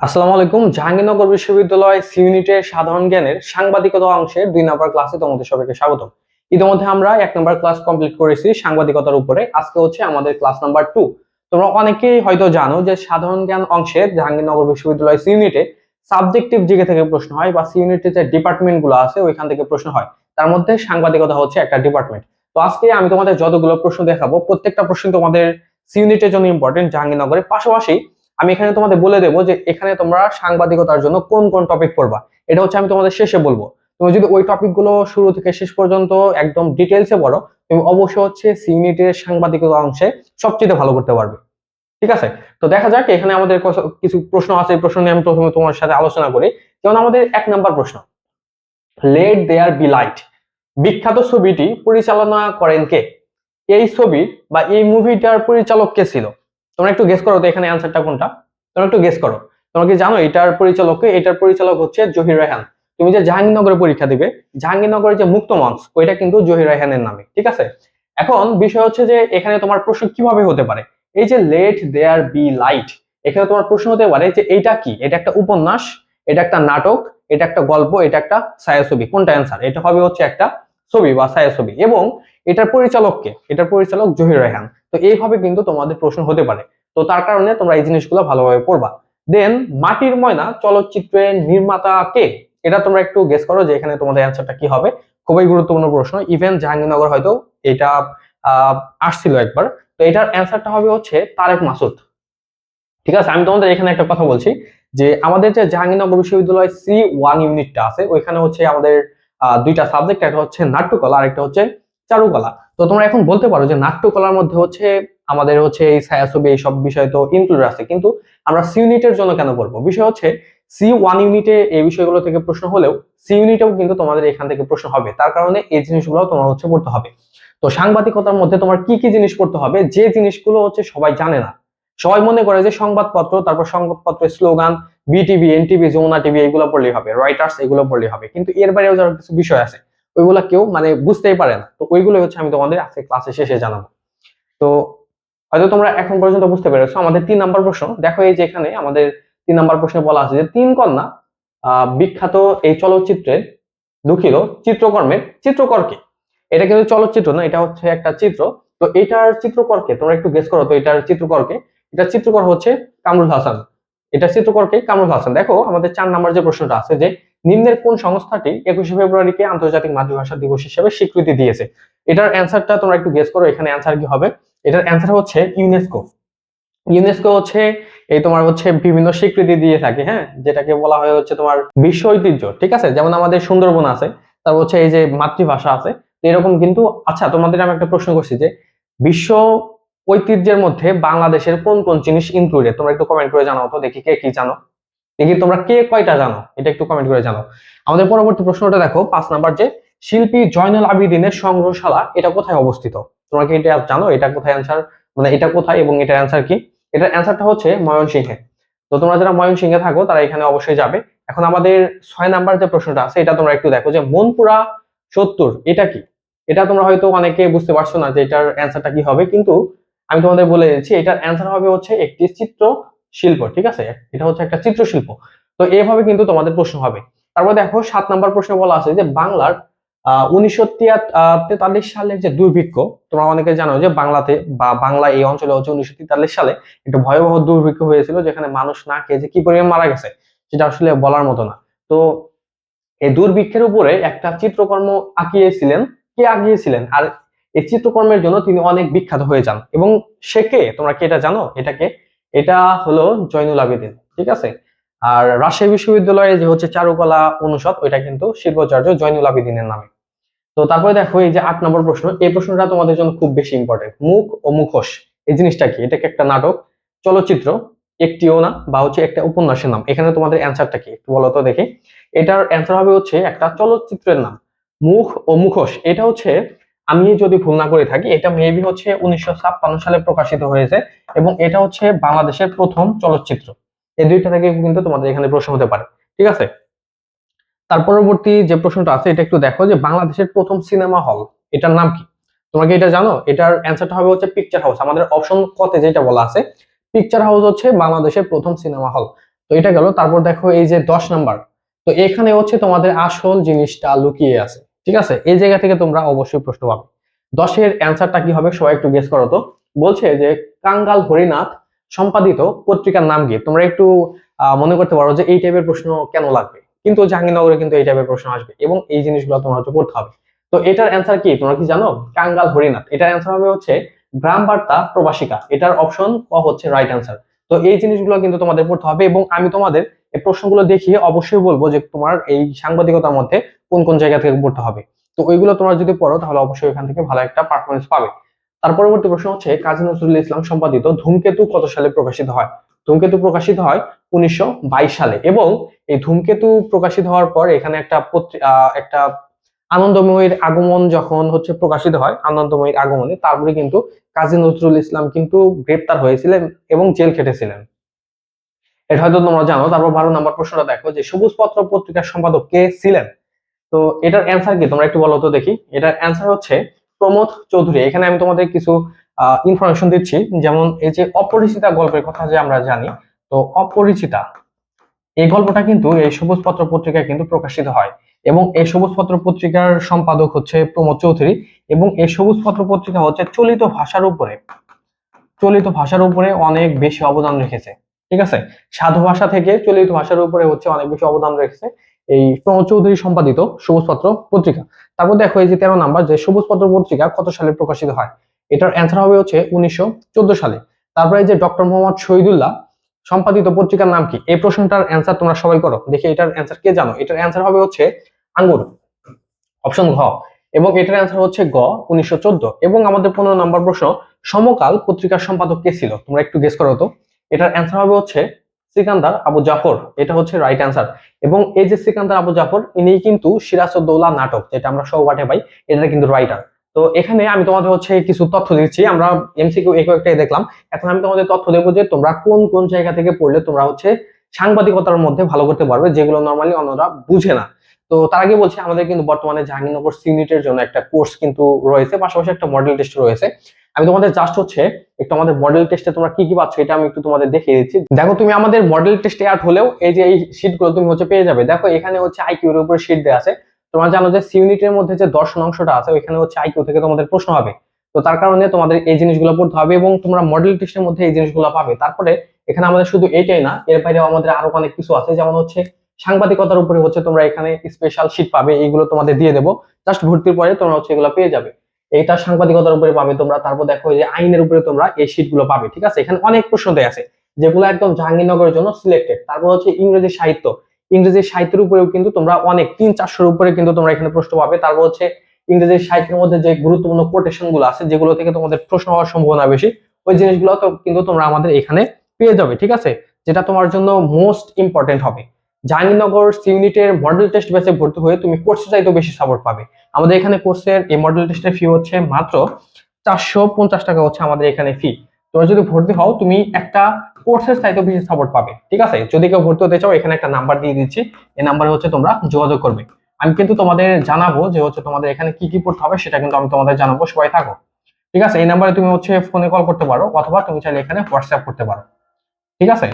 আসসালামু আলাইকুম, জাহাঙ্গীরনগর বিশ্ববিদ্যালয় সি ইউনিটের সাধারণ জ্ঞানের সাংবাদিকতা অংশের দুই নম্বর ক্লাসে তোমাদের সবাইকে স্বাগত ইতিমধ্যে আমরা এক নম্বর ক্লাস কমপ্লিট করেছি সাংবাদিকতার উপরে। আজকে হচ্ছে আমাদের ক্লাস নাম্বার টু। তোমরা অনেকেই হয়তো জানো যে সাধারণ জ্ঞান অংশে জাহাঙ্গীরনগর বিশ্ববিদ্যালয় সি ইউনিটে সাবজেক্টিভ জিকে থেকে প্রশ্ন হয় বা সি ইউনিটের যে ডিপার্টমেন্টগুলো আছে, ওইখান থেকে প্রশ্ন হয়। তার মধ্যে সাংবাদিকতা হচ্ছে একটা ডিপার্টমেন্ট তো আজকে আমি তোমাদের যতগুলো প্রশ্ন দেখাবো, প্রত্যেকটা প্রশ্ন তোমাদের সি ইউনিটের জন্য ইম্পর্টেন্ট জাহাঙ্গীরনগরের। পাশাপাশি আমি এখানে তোমাদের বলে দেবো যে এখানে তোমরা সাংবাদিকতার জন্য কোন কোন টপিক পড়বা। এটা হচ্ছে আমি তোমাদের শেষে বলব। তুমি যদি ওই টপিকগুলো শুরু থেকে শেষ পর্যন্ত একদম ডিটেলসে পড়ো, তুমি অবশ্যই হচ্ছে সি সাংবাদিকতা অংশে সবচেয়ে ভালো করতে পারবে। ঠিক আছে? তো দেখা যাক, এখানে আমাদের কিছু প্রশ্ন আছে, এই প্রশ্ন নিয়ে আমি প্রথমে তোমার সাথে আলোচনা করি। যেমন আমাদের এক নাম্বার প্রশ্ন লেট দেয়ার বি লাইট বিখ্যাত ছবিটি পরিচালনা করেন কে? এই ছবি বা এই মুভিটার পরিচালক কে ছিল? তোমরা একটু গেস করো তো এখানে অ্যান্সারটা কোনটা? তোমরা একটু গেস করো। তোমরা কি জানো এটার পরিচালক? এটার পরিচালক হচ্ছে জহির রায়হান। তুমি যে জাহাঙ্গীরনগরে পরীক্ষা দিবে জাহাঙ্গীরনগরের যে মুক্ত মঞ্চ, ওইটা কিন্তু জহির রায়হানের নামে, ঠিক আছে? এখন বিষয় হচ্ছে যে এখানে তোমার প্রশ্ন কীভাবে হতে পারে? এই যে লেট দেয়ার বি লাইট এখানে তোমার প্রশ্ন হতে পারে যে এটা কি? এটা একটা উপন্যাস, এটা একটা নাটক, এটা একটা গল্প, এটা একটা ছায়াছবি। কোনটা অ্যান্সার এটা হবে হচ্ছে একটা ছবি বা ছায়াছবি। এবং এটার পরিচালক কে? এটার পরিচালক জহির রায়হান। তো এইভাবে কিন্তু তোমাদের প্রশ্ন হতে পারে। তো তার কারণে তোমরা এই জিনিসগুলো ভালোভাবে পড়বা। দেন মাটির ময়না চলচ্চিত্রের নির্মাতা কে? এটা তোমরা একটু গেস করো যে এখানে তোমাদের অ্যান্সারটা কি হবে। খুবই গুরুত্বপূর্ণ প্রশ্ন। ইভেন জাহাঙ্গীরনগর হয়তো এটা আসছিল একবার। তো এটার অ্যান্সারটা হবে হচ্ছে তারেক মাসুদ। ঠিক আছে, আমি তোমাদের এখানে একটা কথা বলছি যে আমাদের যে জাহাঙ্গীরনগর বিশ্ববিদ্যালয় সি ওয়ান ইউনিটটা আছে, ওইখানে হচ্ছে আমাদের দুইটা সাবজেক্ট একটা হচ্ছে নাট্যকলা আর একটা হচ্ছে চারুকলা। তো তোমরা এখন বলতে পারো যে নাট্যকলার মধ্যে হচ্ছে আমাদের হচ্ছে এই ছায়াছবি এই সব বিষয় তো ইনক্লুড আছে। কিন্তু আমরা সি ইউনিটের জন্য কেন করব বিষয় হচ্ছে সি ওয়ান ইউনিটে এই বিষয়গুলো থেকে প্রশ্ন হলেও সি ইউনিটেও কিন্তু তোমাদের এখান থেকে প্রশ্ন হবে। তার কারণে এই জিনিসগুলো তোমার হচ্ছে পড়তে হবে। তো সাংবাদিকতার মধ্যে তোমার কি কি জিনিস পড়তে হবে? যে জিনিসগুলো হচ্ছে সবাই জানে না। সবাই মনে করে যে সংবাদপত্র, তারপর সংবাদপত্রের slogan BTV NTV Jamuna TV এগুলো পড়লেই হবে। রয়টার্স এগুলো পড়লেই হবে। কিন্তু এর বাইরেও যারা কিছু বিষয় আছে ওইগুলা কেউ মানে বুঝতেই পারে না। তো ওইগুলো হচ্ছে আমি তোমাদের আজকে ক্লাসে শেষে জানাব। তো হয়তো তোমরা এখন পর্যন্ত বুঝতে পেরেছ, আমাদের তিন নাম্বার প্রশ্ন। দেখো এই যে এখানে আমাদের তিন নাম্বার প্রশ্নে বলা আছে যে, তিন কন্যা বিখ্যাত এই চলচ্চিত্রের দুঃখিত চিত্রকর্মের চিত্রকরকে এটা কিন্তু চলচ্চিত্র না, এটা হচ্ছে একটা চিত্র। তো এটার চিত্রকরকে তোমরা একটু গেস করো তো এটার চিত্রকরকে এটা চিত্রকর হচ্ছে কামরুল হাসান। এটা চিত্রকরকে কামরুল হাসান। দেখো আমাদের চার নাম্বার যে প্রশ্নটা আছে যে নিম্নের কোন সংস্থাটি একুশে ফেব্রুয়ারিকে আন্তর্জাতিক মাতৃভাষা দিবস হিসেবে স্বীকৃতি দিয়েছে? এটার অ্যান্সারটা তোমরা একটু গেস করো, এখানে অ্যান্সার কি হবে? এটার অ্যান্সার হচ্ছে ইউনেস্কো ইউনেস্কো হচ্ছে এই তোমার হচ্ছে বিভিন্ন স্বীকৃতি দিয়ে থাকে হ্যাঁ? যেটাকে বলা হয় হচ্ছে তোমার বিশ্ব ঐতিহ্য, ঠিক আছে? যেমন আমাদের সুন্দরবন আছে তারপর হচ্ছে এই যে মাতৃভাষা আছে এরকম কিন্তু আচ্ছা তোমাদের আমি একটা প্রশ্ন করছি যে বিশ্ব ঐতিহ্যের মধ্যে বাংলাদেশের কোন কোন জিনিস ইনক্লুডেড তোমরা একটু কমেন্ট করে জানাও তো, দেখি কে কি জানো। দেখি তোমরা কে কয়টা জানো? এটা একটু কমেন্ট করে জানাও। আমাদের পরবর্তী প্রশ্নটা দেখো, পাঁচ নাম্বার যে শিল্পী জয়নুল আবিদিনের সংগ্রহশালা এটা কোথায় অবস্থিত? তোমরা কি এটা জানো? এটা কোথায় অ্যান্সার মানে এটা কোথায় এবং এটার অ্যান্সার কি? এটার অ্যান্সারটা হচ্ছে ময়মনসিংহে। তো তোমরা যারা ময়মনসিংহে থাকো, তারা এখানে অবশ্যই যাবে। এখন আমাদের ছয় নাম্বার যে প্রশ্নটা আছে, এটা তোমরা একটু দেখো যে মনপুরা সত্তর, এটা কি? এটা তোমরা হয়তো অনেকে বুঝতে পারছ না যে এটার অ্যান্সারটা কি হবে, কিন্তু আমি তোমাদের বলে দিচ্ছি, এটার অ্যান্সার হবে হচ্ছে একটি চিত্র শিল্প, ঠিক আছে? এটা হচ্ছে একটা চিত্রশিল্প। তো এইভাবে কিন্তু তোমাদের প্রশ্ন হবে। তারপর দেখো, সাত নাম্বার প্রশ্নে বলা আছে যে বাংলার উনিশশো তেতাল্লিশ সালের যে দুর্ভিক্ষ, তোমরা অনেকে জানো যে বাংলাতে বা বাংলা এই অঞ্চলে হচ্ছে উনিশশো তেতাল্লিশ সালে একটা ভয়াবহ দুর্ভিক্ষ হয়েছিল, যেখানে মানুষ না খেয়ে যে কি পরিমাণ মারা গেছে, সেটা আসলে বলার মতো না। তো এই দুর্ভিক্ষের উপরে একটা চিত্রকর্ম আঁকিয়েছিলেন, কে আঁকিয়েছিলেন? আর এই চিত্রকর্মের জন্য তিনি অনেক বিখ্যাত হয়ে যান। এবং সে কে? তোমরা কি এটা জানো? এটাকে এটা হলো জয়নুল আবেদিন, ঠিক আছে? আর রাজশাহী বিশ্ববিদ্যালয়ে যে হচ্ছে চারুকলা অনুষদ, ওইটা কিন্তু শিল্পাচার্য জয়নুল আবেদিনের নামে। তো তারপরে দেখো, এই যে আট নম্বর প্রশ্ন, এই প্রশ্নটা তোমাদের জন্য খুব বেশি ইম্পর্টেন্ট মুখ ও মুখোশ, এই জিনিসটা কি? এটা কি একটা নাটক, চলচ্চিত্র, একটিও না, বা হচ্ছে একটা উপন্যাসের নাম? এখানে তোমাদের অ্যান্সারটা কি? একটু বলো তো দেখি। এটার অ্যান্সার হবে হচ্ছে একটা চলচ্চিত্রের নাম, মুখ ও মুখোশ। এটা হচ্ছে আমি যদি ভুল না করে থাকি, এটা মেবি হচ্ছে উনিশশো ছাপ্পান্ন সালে প্রকাশিত হয়েছে এবং এটা হচ্ছে বাংলাদেশের প্রথম চলচ্চিত্র। এই দুইটা থেকে কিন্তু তোমাদের এখানে প্রশ্ন হতে পারে, ঠিক আছে? তার পরবর্তী যে প্রশ্নটা আছে, এটা একটু দেখো যে বাংলাদেশের প্রথম সিনেমা হল, এটার নাম কি? তোমরা কি এটা জানো? এটার অ্যান্সারটা হবে হচ্ছে পিকচার হাউস আমাদের অপশন কতে যেটা বলা আছে পিকচার হাউস হচ্ছে বাংলাদেশের প্রথম সিনেমা হল। তো এটা গেল, তারপর দেখো এই যে দশ নাম্বার, তো এখানে হচ্ছে তোমাদের আসল জিনিসটা লুকিয়ে আছে। ঠিক আছে? এই জায়গা থেকে তোমরা অবশ্যই প্রশ্ন পাবে। দশের অ্যান্সারটা কি হবে? সবাই একটু গেস করো তো। বলছে যে কাঙ্গাল হরিনাথ সম্পাদিত পত্রিকার নাম কি? তোমরা একটু মনে করতে পারো যে এই টাইপের প্রশ্ন কেন লাগবে? কিন্তু জাহাঙ্গীরনগরে কিন্তু এই টাইপের প্রশ্ন আসবে এবং এই জিনিসগুলো তোমরা হচ্ছে পড়তে হবে। তো এটার অ্যান্সার কি? তোমরা কি জানো? কাঙ্গাল হরিনাথ। এটার অ্যান্সার হবে হচ্ছে গ্রাম বার্তা প্রবাসিকা। এটার অপশন ক হচ্ছে রাইট অ্যান্সার তো এই জিনিসগুলো কিন্তু তোমাদের পড়তে হবে এবং আমি তোমাদের এই প্রশ্নগুলো দেখিয়ে অবশ্যই বলব যে তোমার এই সাংবাদিকতার মধ্যে কোন কোন জায়গা থেকে পড়তে হবে। তো ওইগুলো তোমরা যদি পড়ো, তাহলে অবশ্যই এখান থেকে ভালো একটা পারফরমেন্স পাবে। তার পরবর্তী প্রশ্ন হচ্ছে, কাজী নজরুল ইসলাম সম্পাদিত ধূমকেতু কত সালে প্রকাশিত হয়? ধূমকেতু প্রকাশিত হয় উনিশশো বাইশ সালে এবং এই ধূমকেতু প্রকাশিত হওয়ার পর এখানে একটা একটা আনন্দময়ীর আগমন যখন হচ্ছে প্রকাশিত হয়, আনন্দময়ীর আগমনে, তারপরে কিন্তু কাজী নজরুল ইসলাম কিন্তু গ্রেপ্তার হয়েছিলেন এবং জেল খেটেছিলেন। এটা হয়তো তোমরা জানো। তারপর বারো নম্বর প্রশ্নটা দেখো যে সবুজ পত্র পত্রিকার সম্পাদক কে ছিলেন? তো এটার অ্যান্সার কি? তোমরা একটু বলো তো দেখি। এটার অ্যান্সার হচ্ছে প্রমোদ চৌধুরী। এখানে আমি তোমাদের কিছু ইনফরমেশন দিচ্ছি। যেমন এই যে অপরিচিতা গল্পের কথা যে আমরা জানি, তো অপরিচিতা, এই গল্পটা কিন্তু এই সবুজ পত্র পত্রিকায় কিন্তু প্রকাশিত হয়। এবং এই সবুজ পত্র পত্রিকার সম্পাদক হচ্ছে প্রমোদ চৌধুরী। এবং এই সবুজ পত্র পত্রিকা হচ্ছে চলিত ভাষার উপরে। চলিত ভাষার উপরে অনেক বেশি অবদান রেখেছে। ঠিক আছে? সাধু ভাষা থেকে চলিত ভাষার উপরে হচ্ছে অনেক বেশি অবদান রেখেছে। এই প্রমোদ চৌধুরী সম্পাদিত সবুজ পত্র পত্রিকা। তারপর দেখো এই যে তেরো নাম্বার, যে সবুজ পত্র পত্রিকা কত সালে প্রকাশিত হয়? এটার অ্যান্সার হবে হচ্ছে উনিশশো চোদ্দ সালে। তারপরে যে ডক্টর মোহাম্মদ শহীদুল্লাহ, সম্পাদিত পত্রিকার নাম কি? এই প্রশ্নটার অ্যান্সার তোমরা সবাই করো। দেখি এটার অ্যান্সার কে জানো? এটার অ্যান্সার হবে হচ্ছে আঙ্গুর অপশন ঘ। এবং এটার অ্যান্সার হচ্ছে গ, উনিশশো চোদ্দ। এবং আমাদের পনেরো নম্বর প্রশ্ন, সমকাল পত্রিকার সম্পাদক কে ছিল? তোমরা একটু গেস করো তো। এটার অ্যান্সার হবে হচ্ছে সিকান্দার আবু জাফর, এটা হচ্ছে রাইট অ্যান্সার এবং এই যে সিকান্দার আবু জাফর ইনি কিন্তু সিরাজউদ্দৌলা নাটক, যেটা আমরা সৌবাটে পাই এটা কিন্তু রাইটার তো এখানে আমি তোমাদের হচ্ছে কিছু তথ্য দিচ্ছি, আমরা এমসিকিউ এক একটাই দেখলাম। এখন আমি তোমাদের তথ্য দেবো যে তোমরা কোন কোন জায়গা থেকে পড়লে তোমরা হচ্ছে সাংবাদিকতার মধ্যে ভালো করতে পারবে, যেগুলো নর্মালি অন্যরা বুঝে না। তো তার আগে বলছি, আমাদের কিন্তু বর্তমানে জাহাঙ্গীরনগর সিউনিটের জন্য একটা কোর্স কিন্তু রয়েছে, পাশাপাশি একটা মডেল টেস্ট রয়েছে। আমি তোমাদের জাস্ট হচ্ছে একটু আমাদের মডেল টেস্টে তোমরা কি কি পাচ্ছ এটা আমি একটু তোমাদের দেখিয়ে দিচ্ছি। দেখো, তুমি আমাদের মডেল টেস্টে অ্যাড হলেও এই যে এই শীটগুলো তুমি হচ্ছে পেয়ে যাবে। দেখো, এখানে হচ্ছে আইকিউর উপরে শীট দেওয়া আছে। তোমরা জানো যে ইউনিটের মধ্যে যে দর্শন অংশটা আছে, ওইখানে হচ্ছে আইকিউ থেকে তোমাদের প্রশ্ন হবে। তো তার কারণে তোমাদের এই জিনিসগুলো পড়তে হবে এবং তোমরা মডেল টেস্টের মধ্যে এই জিনিসগুলো পাবে। তারপরে এখানে আমাদের শুধু এইটাই না, এর বাইরেও আমাদের আরও অনেক কিছু আছে। যেমন হচ্ছে সাংবাদিকতার উপরে হচ্ছে তোমরা এখানে স্পেশাল শীট পাবে, এইগুলো তোমাদের দিয়ে দেবো। জাস্ট ভর্তির পরে তোমরা হচ্ছে এগুলো পেয়ে যাবে। এইটা সাংবাদিকতার উপরে পাবে তোমরা, তারপর দেখো যে আইনের উপরে তোমরা এই শীটগুলো পাবে, ঠিক আছে? এখানে অনেক প্রশ্ন দেয়া আছে, যেগুলো একদম জাহাঙ্গীরনগরের জন্য সিলেক্টেড তারপর হচ্ছে ইংরেজি সাহিত্য। ইংরেজি সাহিত্যের উপরেও কিন্তু তোমরা অনেক, তিন চারশোর উপরে কিন্তু তোমরা এখানে প্রশ্ন পাবে। তারপর হচ্ছে ইংরেজি সাহিত্যের মধ্যে যে গুরুত্বপূর্ণ কোটেশনগুলো আছে, যেগুলো থেকে তোমাদের প্রশ্ন হওয়ার সম্ভাবনা বেশি, ওই জিনিসগুলো কিন্তু তোমরা আমাদের এখানে পেয়ে যাবে, ঠিক আছে? যেটা তোমার জন্য মোস্ট ইম্পর্টেন্ট হবে। জাহাঙ্গীরনগর ইউনিটের মডেল টেস্ট ব্যাচে ভর্তি হয়ে তুমি কোর্সে চাইতেও বেশি সাপোর্ট পাবে। আমাদের এখানে কোর্সের এই মডেল টেস্টের ফি হচ্ছে মাত্র চারশো পঞ্চাশ টাকা হচ্ছে আমাদের এখানে ফি তোমরা যদি ভর্তি হও, তুমি একটা কোর্সের চাইতেও বেশি সাপোর্ট পাবে। ঠিক আছে? যদি কেউ ভর্তি হতে চাও, এখানে একটা নাম্বার দিয়ে দিচ্ছি। এই নাম্বারে হচ্ছে তোমরা যোগাযোগ করবে। আমি কিন্তু তোমাদের জানাব যে হচ্ছে তোমাদের এখানে কি কি পড়তে হবে, সেটা কিন্তু আমি তোমাদের জানাব। সবাই থাকো। ঠিক আছে? এই নাম্বারে তুমি হচ্ছে ফোনে কল করতে পারো, অথবা তুমি চাইলে এখানে হোয়াটসঅ্যাপ করতে পারো। ঠিক আছে?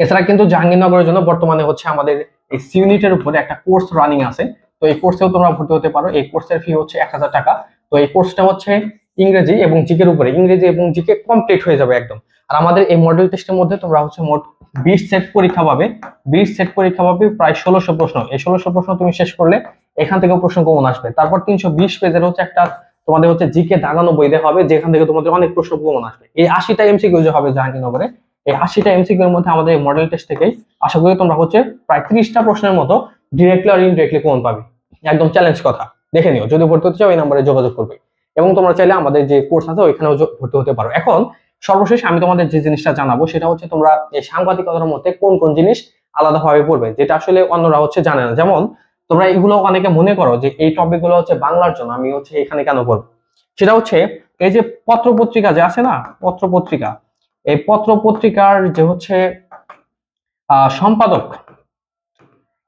এছাড়া কিন্তু জাহাঙ্গীরনগরের জন্য বর্তমানে হচ্ছে আমাদের এই ইউনিটের উপরে একটা কোর্স রানিং আছে। তো এই কোর্সেও তোমরা ভর্তি হতে পারো। এই কোর্সের ফি হচ্ছে এক হাজার টাকা। তো এই কোর্সটা হচ্ছে ইংরেজি এবং জিকের উপরে। ইংরেজি এবং জিকে কমপ্লিট হয়ে যাবে একদম। আর আমাদের এই মডেল টেস্টের মধ্যে তোমরা হচ্ছে মোট বিশ সেট পরীক্ষা পাবে। বিশ সেট পরীক্ষা পাবে প্রায় ষোলোশো প্রশ্ন। এই ষোলোশো প্রশ্ন তুমি শেষ করলে এখান থেকে প্রশ্ন কমন আসবে। তারপর তিনশো বিশ পেজের হচ্ছে একটা তোমাদের হচ্ছে জিকে দাগানো বই দেওয়া হবে, যেখান থেকে তোমাদের অনেক প্রশ্ন কমন আসবে। এই আশিটা এমসিকিউ যে হবে জাহাঙ্গীরনগরে এই আশিটা এমসিকিউ এর মধ্যে আমাদের মডেল টেস্ট থেকেই আশা করি তোমরা হচ্ছে প্রায় ত্রিশটা প্রশ্নের মতো ডিরেক্টলি আর ইনডিরেক্টলি কমন পাবে। একদম চ্যালেঞ্জ কথা। দেখে নিও, যদি ভর্তি হতে চাও এই নাম্বারে যোগাযোগ করবে। এবং তোমরা চাইলে আমাদের যে কোর্স আছে ওইখানেও ভর্তি হতে পারো। এখন সর্বশেষ আমি তোমাদের যে জিনিসটা জানাব সেটা হচ্ছে তোমরা এই সাংবাদিকতার মধ্যে কোন কোন জিনিস আলাদাভাবে পড়বে, যেটা আসলে অন্যরা হচ্ছে জানে না। যেমন তোমরা এগুলো অনেকে মনে করো যে এই টপিকগুলো হচ্ছে বাংলার জন্য, আমি হচ্ছে এখানে কেন পড়ব সেটা হচ্ছে এই যে পত্র পত্রিকা যে আছে না পত্র পত্রিকা এই পত্র পত্রিকার যে হচ্ছে সম্পাদক,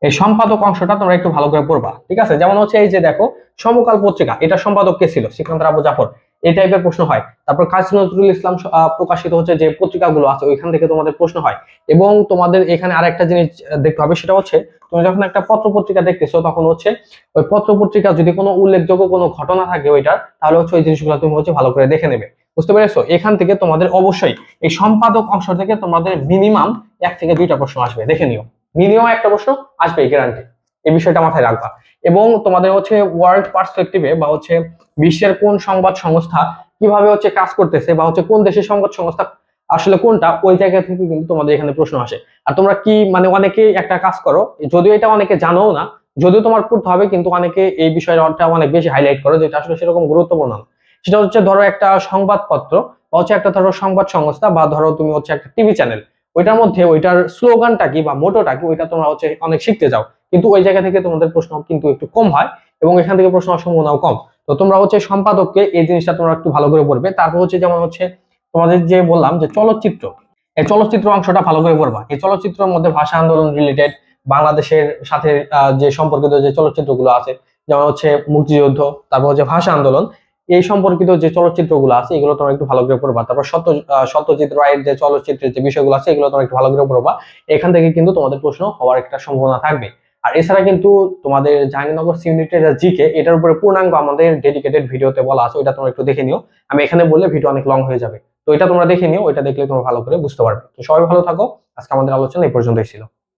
এই সম্পাদক অংশটা তোমরা একটু ভালো করে পড়বা, ঠিক আছে? যেমন হচ্ছে এই যে দেখো, সমকাল পত্রিকা, এটা সম্পাদক কে ছিল? সিকান্দার আবু জাফর। এই টাইপের প্রশ্ন হয়। তারপর কাজী নজরুল ইসলাম প্রকাশিত হচ্ছে যে পত্রিকাগুলো আছে, ওইখান থেকে তোমাদের প্রশ্ন হয়। এবং তোমাদের এখানে আরেকটা জিনিস দেখতে হবে, সেটা হচ্ছে, তুমি যখন একটা পত্র পত্রিকা দেখতেছো, তখন হচ্ছে, ওই পত্র পত্রিকা যদি কোনো উল্লেখযোগ্য কোনো ঘটনা থাকে ওইটার, তাহলে হচ্ছে ওই জিনিসগুলো তুমি হচ্ছে ভালো করে দেখে নেবে। বুঝতে পেরেছ? এখান থেকে তোমাদের অবশ্যই, এই সম্পাদক অংশ থেকে তোমাদের মিনিমাম এক থেকে দুইটা প্রশ্ন আসবে, দেখে নিও। মিনিমাম একটা প্রশ্ন আসবে গ্যারান্টি এই বিষয়টা মাথায় রাখবা। এবং তোমাদের হচ্ছে ওয়ার্ল্ড পার্সপেক্টিভে বা হচ্ছে বিশ্বের কোন সংবাদ সংস্থা কীভাবে হচ্ছে কাজ করতেছে বা হচ্ছে কোন দেশের সংবাদ সংস্থা আসলে কোনটা, ওই জায়গা থেকে কিন্তু তোমাদের এখানে প্রশ্ন আসে। আর তোমরা কি মানে অনেকেই একটা কাজ করো, যদিও এটা অনেকে জানো না, যদিও তোমার পড়তে হবে, কিন্তু অনেকে এই বিষয়টা অনেক বেশি হাইলাইট করো, যেটা আসলে সেরকম গুরুত্বপূর্ণ না। সেটা হচ্ছে ধরো একটা সংবাদপত্র বা হচ্ছে একটা ধরো সংবাদ সংস্থা বা ধরো তুমি হচ্ছে একটা টিভি চ্যানেল ওইটার মধ্যে ওইটার স্লোগানটা কি বা মোটোটা কি, ওইটা তোমরা হচ্ছে অনেক শিখতে যাও কিন্তু ওই জায়গা থেকে তোমাদের প্রশ্ন কিন্তু একটু কম হয় এবং এখান থেকে প্রশ্ন সম্ভাবনাও কম। তো তোমরা হচ্ছে সম্পাদককে এই জিনিসটা তোমরা একটু ভালো করে পড়বে। তারপর হচ্ছে যেমন হচ্ছে তোমাদের যে বললাম যে চলচ্চিত্র, এই চলচ্চিত্র অংশটা ভালো করে পড়বা। এই চলচ্চিত্রের মধ্যে ভাষা আন্দোলন রিলেটেড বাংলাদেশের সাথে যে সম্পর্কিত যে চলচ্চিত্রগুলো আছে, যেমন হচ্ছে মুক্তিযুদ্ধ, তারপর হচ্ছে ভাষা আন্দোলন এই সম্পর্কিত যে চলচ্চিত্রগুলো আছে, এগুলো তোমরা একটু ভালো করে পড়বা। তারপর সত্য সত্যজিৎ রায়ের যে চলচ্চিত্রের যে বিষয়গুলো আছে, এগুলো তোমরা একটু ভালো করে পড়বা। এখান থেকে কিন্তু তোমাদের প্রশ্ন হওয়ার একটা সম্ভাবনা থাকবে। আর এছাড়া কিন্তু তোমাদের জাহাঙ্গীরনগর ইউনিটের জিকে, এটার উপরে পূর্ণাঙ্গ আমাদের ডেডিকেটেড ভিডিওতে বলা আছে, ওইটা তোমরা একটু দেখে নিও। আমি এখানে বললে ভিডিও অনেক লং হয়ে যাবে। তো এটা তোমরা দেখে নিও, ওইটা দেখলে তোমরা ভালো করে বুঝতে পারবে। তো সবাই ভালো থাকো। আজকে আমাদের আলোচনা এই পর্যন্তই ছিল।